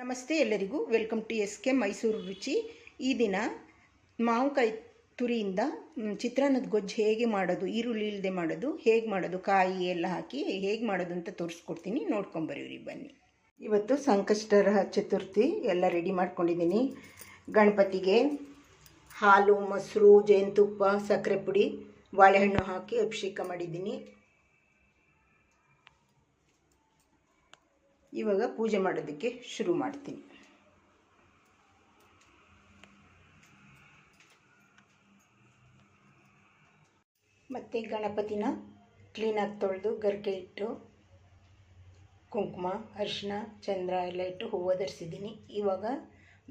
ನಮಸ್ತೆ ಎಲ್ಲರಿಗೂ. Welcome to S K Mysore Ruchi. ಈ ದಿನ ಮಾವಿನಕಾಯಿ ತುರಿಯಿಂದ ಚಿತ್ರಾನ್ನದ ಗೊಜ್ಜು ಹೇಗೆ ಮಾಡೋದು, ಈರುಳ್ಳಿ ಇಲ್ಲದೆ ಮಾಡೋದು, ಹೇಗೆ ಮಾಡೋದು, ಕಾಯಿ ಎಲ್ಲ ಹಾಕಿ ಹೇಗೆ ಮಾಡೋದು ಅಂತ ತೋರಿಸ್ಕೊಡ್ತೀನಿ. ನೋಡ್ಕೊಂಬರೀವ್ರಿ ಬನ್ನಿ. ಇವತ್ತು ಸಂಕಷ್ಟರ ಚತುರ್ಥಿ, ಎಲ್ಲ ರೆಡಿ ಮಾಡ್ಕೊಂಡಿದ್ದೀನಿ. ಗಣಪತಿಗೆ ಹಾಲು, ಮೊಸರು, ಜೇನುತುಪ್ಪ, ಸಕ್ಕರೆ ಪುಡಿ, ಬಾಳೆಹಣ್ಣು ಹಾಕಿ ಅಭಿಷೇಕ ಮಾಡಿದ್ದೀನಿ. ಇವಾಗ ಪೂಜೆ ಮಾಡೋದಕ್ಕೆ ಶುರು ಮಾಡ್ತೀನಿ. ಮತ್ತು ಗಣಪತಿನ ಕ್ಲೀನಾಗಿ ತೊಳೆದು ಗರಿಕೆ ಇಟ್ಟು ಕುಂಕುಮ, ಅರಿಶಿನ, ಚಂದ್ರ ಎಲ್ಲ ಇಟ್ಟು ಹೂವು ಧರಿಸಿದ್ದೀನಿ ಇವಾಗ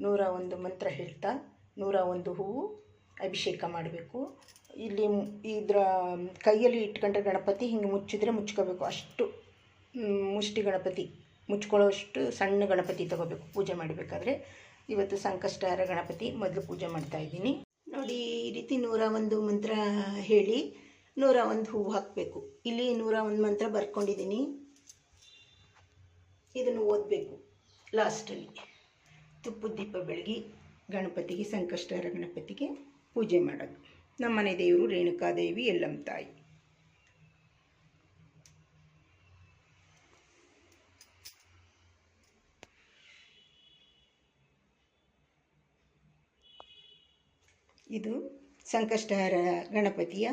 ನೂರ ಒಂದು ಮಂತ್ರ ಹೇಳ್ತಾ ನೂರ ಒಂದು ಹೂವು ಅಭಿಷೇಕ ಮಾಡಬೇಕು. ಇಲ್ಲಿ ಇದರ, ಕೈಯಲ್ಲಿ ಇಟ್ಕೊಂಡ್ರೆ ಗಣಪತಿ, ಹಿಂಗೆ ಮುಚ್ಚಿದ್ರೆ ಮುಚ್ಕೋಬೇಕು. ಅಷ್ಟು ಮುಷ್ಟಿ ಗಣಪತಿ. ಮುಚ್ಕೊಳ್ಳೋಷ್ಟು ಸಣ್ಣ ಗಣಪತಿ ತಗೋಬೇಕು, ಪೂಜೆ ಮಾಡಬೇಕಾದ್ರೆ. ಇವತ್ತು ಸಂಕಷ್ಟಹಾರ ಗಣಪತಿ ಮೊದಲು ಪೂಜೆ ಮಾಡ್ತಾ ಇದ್ದೀನಿ. ನೋಡಿ, ಈ ರೀತಿ ನೂರ ಒಂದು ಮಂತ್ರ ಹೇಳಿ, ನೂರ ಒಂದು ಹೂವು ಹಾಕಬೇಕು. ಇಲ್ಲಿ ನೂರ ಒಂದು ಮಂತ್ರ ಬರ್ಕೊಂಡಿದ್ದೀನಿ. ಇದನ್ನು ಓದಬೇಕು ಲಾಸ್ಟಲ್ಲಿ. ತುಪ್ಪದ ದೀಪ ಬೆಳಗಿ ಗಣಪತಿಗೆ ಸಂಕಷ್ಟಹಾರ ಗಣಪತಿಗೆ ಪೂಜೆ ಮಾಡೋದು. ನಮ್ಮನೆ ದೇವರು ರೇಣುಕಾದೇವಿ ಎಲ್ಲಮ್ಮ ತಾಯಿ ಇದು ಸಂಕಷ್ಟಹರ ಗಣಪತಿಯ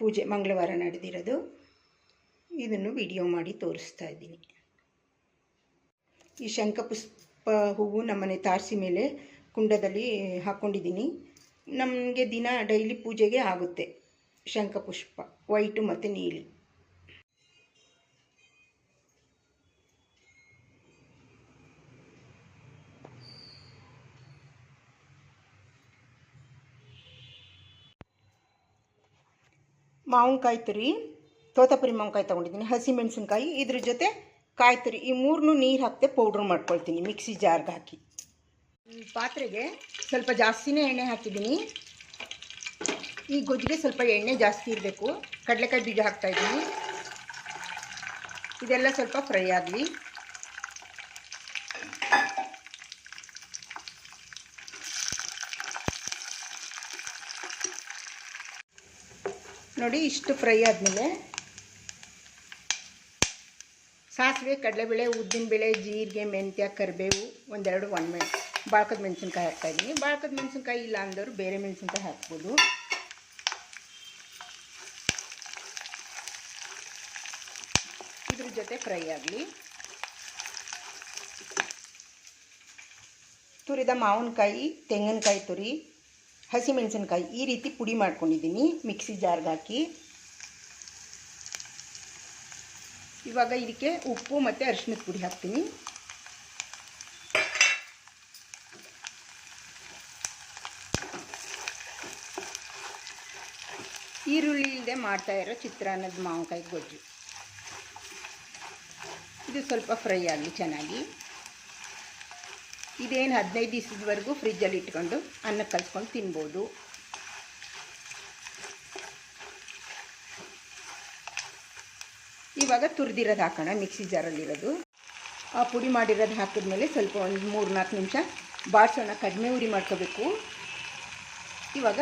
ಪೂಜೆ ಮಂಗಳವಾರ ನಡೆದಿರೋದು. ಇದನ್ನು ವಿಡಿಯೋ ಮಾಡಿ ತೋರಿಸ್ತಾ ಇದ್ದೀನಿ. ಈ ಶಂಖಪುಷ್ಪ ಹೂವು ನಮ್ಮನೆ ತಾರಸಿ ಮೇಲೆ ಕುಂಡದಲ್ಲಿ ಹಾಕ್ಕೊಂಡಿದ್ದೀನಿ ನಮಗೆ ದಿನ ಡೈಲಿ ಪೂಜೆಗೆ ಆಗುತ್ತೆ ಶಂಖಪುಷ್ಪ, ವೈಟು ಮತ್ತು ನೀಲಿ. ಮಾವಿನಕಾಯಿ ತುರಿ ತೋತಪುರಿ ಮಾವಿನಕಾಯಿ ತೊಗೊಂಡಿದ್ದೀನಿ, ಹಸಿ ಮೆಣಸಿನ್ಕಾಯಿ. ಇದ್ರ ಜೊತೆ ಕಾಯಿ ತುರಿ, ಈ ಮೂರನ್ನೂ ನೀರು ಹಾಕ್ತೆ ಪೌಡ್ರ್ ಮಾಡ್ಕೊಳ್ತೀನಿ, ಮಿಕ್ಸಿ ಜಾರ್ಗೆ ಹಾಕಿ. ಪಾತ್ರೆಗೆ ಸ್ವಲ್ಪ ಜಾಸ್ತಿನೇ ಎಣ್ಣೆ ಹಾಕಿದ್ದೀನಿ. ಈ ಗೊಜ್ಜಿಗೆ ಸ್ವಲ್ಪ ಎಣ್ಣೆ ಜಾಸ್ತಿ ಇರಬೇಕು. ಕಡಲೆಕಾಯಿ ಬೀಜ ಹಾಕ್ತಾಯಿದ್ದೀನಿ ಇದೆಲ್ಲ ಸ್ವಲ್ಪ ಫ್ರೈ ಆಗಲಿ. ನೋಡಿ, ಇಷ್ಟು ಫ್ರೈ ಆದಮೇಲೆ ಸಾಸಿವೆ, ಕಡಲೆಬೇಳೆ ಉದ್ದಿನಬೇಳೆ ಜೀರಿಗೆ, ಮೆಂತ್ಯ, ಕರಿಬೇವು, ಒಂದೆರಡು ಒಣಮೆ, ಬಾಳ್ಕದ ಮೆಣಸಿನ್ಕಾಯಿ ಹಾಕ್ತಾಯಿದ್ದೀನಿ ಬಾಳ್ಕದ ಮೆಣಸಿನ್ಕಾಯಿ ಇಲ್ಲ ಅಂದವರು ಬೇರೆ ಮೆಣಸಿನ್ಕಾಯಿ ಹಾಕ್ಬೋದು. ಇದ್ರ ಜೊತೆ ಫ್ರೈ ಆಗಲಿ. ತುರಿದ ಮಾವಿನಕಾಯಿ, ತೆಂಗಿನಕಾಯಿ ತುರಿ ಹಸಿಮೆಣಸಿನ್ಕಾಯಿ ಈ ರೀತಿ ಪುಡಿ ಮಾಡ್ಕೊಂಡಿದ್ದೀನಿ. ಮಿಕ್ಸಿ ಜಾರ್ಗೆ ಹಾಕಿ. ಇವಾಗ ಇದಕ್ಕೆ ಉಪ್ಪು ಮತ್ತು ಅರಿಶಿಣದ ಪುಡಿ ಹಾಕ್ತೀನಿ. ಈರುಳ್ಳಿ ಇಲ್ಲದೆ ಮಾಡ್ತಾ ಇರೋ ಚಿತ್ರಾನ್ನದ ಮಾವಿನಕಾಯಿ ಗೊಜ್ಜು. ಇದು ಸ್ವಲ್ಪ ಫ್ರೈ ಆಗಲಿ ಚೆನ್ನಾಗಿ. ಇದೇನು ಹದಿನೈದು ದಿವಸದವರೆಗೂ ಫ್ರಿಜ್ಜಲ್ಲಿ ಇಟ್ಕೊಂಡು ಅನ್ನ ಕಲಿಸ್ಕೊಂಡು ತಿನ್ಬೋದು. ಇವಾಗ ತುರಿದಿರೋದು ಹಾಕೋಣ, ಮಿಕ್ಸಿ ಜಾರಲ್ಲಿರೋದು. ಆ ಪುಡಿ ಮಾಡಿರೋದು ಹಾಕಿದ್ಮೇಲೆ ಸ್ವಲ್ಪ ಒಂದು ಮೂರು ನಾಲ್ಕು ನಿಮಿಷ ಬಾಡ್ಸೋಣ, ಕಡಿಮೆ ಉರಿ ಮಾಡ್ಕೋಬೇಕು. ಇವಾಗ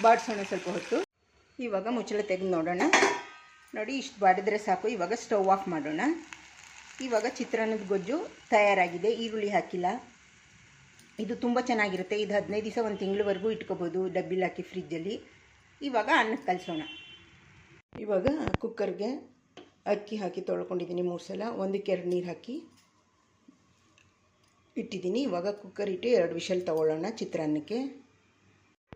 ಬಾಡಿಸೋಣ ಸ್ವಲ್ಪ ಹೊತ್ತು. ಇವಾಗ ಮುಚ್ಚಳ ತೆಗೆದು ನೋಡೋಣ. ನೋಡಿ, ಇಷ್ಟು ಬಾಡಿದ್ರೆ ಸಾಕು. ಇವಾಗ ಸ್ಟವ್ ಆಫ್ ಮಾಡೋಣ. ಇವಾಗ ಚಿತ್ರಾನ್ನದ ಗೊಜ್ಜು ತಯಾರಾಗಿದೆ, ಈರುಳ್ಳಿ ಹಾಕಿಲ್ಲ. ಇದು ತುಂಬ ಚೆನ್ನಾಗಿರುತ್ತೆ. ಇದು ಹದಿನೈದು ದಿವಸ ಒಂದು ತಿಂಗಳವರೆಗೂ ಇಟ್ಕೋಬೋದು ಡಬ್ಬಿಲಿ ಹಾಕಿ ಫ್ರಿಜ್ಜಲ್ಲಿ. ಇವಾಗ ಅನ್ನಕ್ಕೆ ಕಲಿಸೋಣ. ಇವಾಗ ಕುಕ್ಕರ್ಗೆ ಅಕ್ಕಿ ಹಾಕಿ ತೊಳ್ಕೊಂಡಿದ್ದೀನಿ ಮೂರು ಸಲ. ಒಂದಕ್ಕೆ ಎರಡು ನೀರು ಹಾಕಿ ಇಟ್ಟಿದ್ದೀನಿ. ಇವಾಗ ಕುಕ್ಕರ್ ಇಟ್ಟು ಎರಡು ವಿಷಲ್ ತೊಗೊಳ್ಳೋಣ ಚಿತ್ರಾನ್ನಕ್ಕೆ.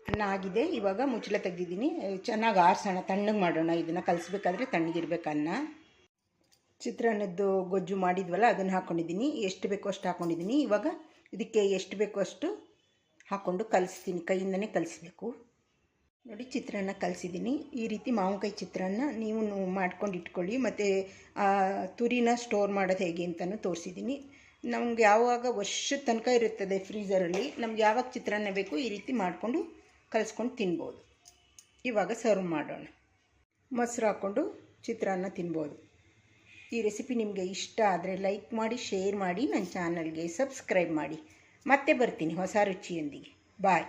ಅನ್ನ ಆಗಿದೆ. ಇವಾಗ ಮುಚ್ಚಳ ತೆಗೆದಿದ್ದೀನಿ. ಚೆನ್ನಾಗಿ ಆರಿಸೋಣ. ತಣ್ಣಗೆ ಮಾಡೋಣ. ಇದನ್ನು ಕಲಿಸ್ಬೇಕಾದ್ರೆ ತಣ್ಣಗಿರ್ಬೇಕು ಅನ್ನ. ಚಿತ್ರಾನ್ನದ್ದು ಗೊಜ್ಜು ಮಾಡಿದ್ವಲ್ಲ, ಅದನ್ನು ಹಾಕ್ಕೊಂಡಿದ್ದೀನಿ ಎಷ್ಟು ಬೇಕೋ ಅಷ್ಟು ಹಾಕ್ಕೊಂಡಿದ್ದೀನಿ ಇವಾಗ ಇದಕ್ಕೆ ಎಷ್ಟು ಬೇಕೋ ಅಷ್ಟು ಹಾಕ್ಕೊಂಡು ಕಲಿಸ್ತೀನಿ, ಕೈಯಿಂದನೇ ಕಲಿಸ್ಬೇಕು. ನೋಡಿ, ಚಿತ್ರಾನ್ನ ಕಲಿಸಿದ್ದೀನಿ. ಈ ರೀತಿ ಮಾವಿನಕಾಯಿ ಚಿತ್ರಾನ್ನ ನೀವು ಮಾಡ್ಕೊಂಡು ಇಟ್ಕೊಳ್ಳಿ. ಮತ್ತು ತುರಿನ ಸ್ಟೋರ್ ಮಾಡೋದು ಹೇಗೆ ಅಂತಲೂ ತೋರಿಸಿದ್ದೀನಿ. ನಮ್ಗೆ ಯಾವಾಗ ವರ್ಷದ ತನಕ ಇರುತ್ತದೆ ಫ್ರೀಝರಲ್ಲಿ ನಮ್ಗೆ ಯಾವಾಗ ಚಿತ್ರಾನ್ನ ಬೇಕು ಈ ರೀತಿ ಮಾಡಿಕೊಂಡು ಕಲಿಸ್ಕೊಂಡು ತಿನ್ಬೋದು. ಇವಾಗ ಸರ್ವ್ ಮಾಡೋಣ. ಮೊಸರು ಹಾಕ್ಕೊಂಡು ಚಿತ್ರಾನ್ನ ತಿನ್ಬೋದು. ಈ ರೆಸಿಪಿ ನಿಮಗೆ ಇಷ್ಟ ಆದರೆ ಲೈಕ್ ಮಾಡಿ ಶೇರ್ ಮಾಡಿ ನನ್ನ ಚಾನಲ್ಗೆ ಸಬ್ಸ್ಕ್ರೈಬ್ ಮಾಡಿ. ಮತ್ತೆ ಬರ್ತೀನಿ ಹೊಸ ರುಚಿಯೊಂದಿಗೆ. ಬಾಯ್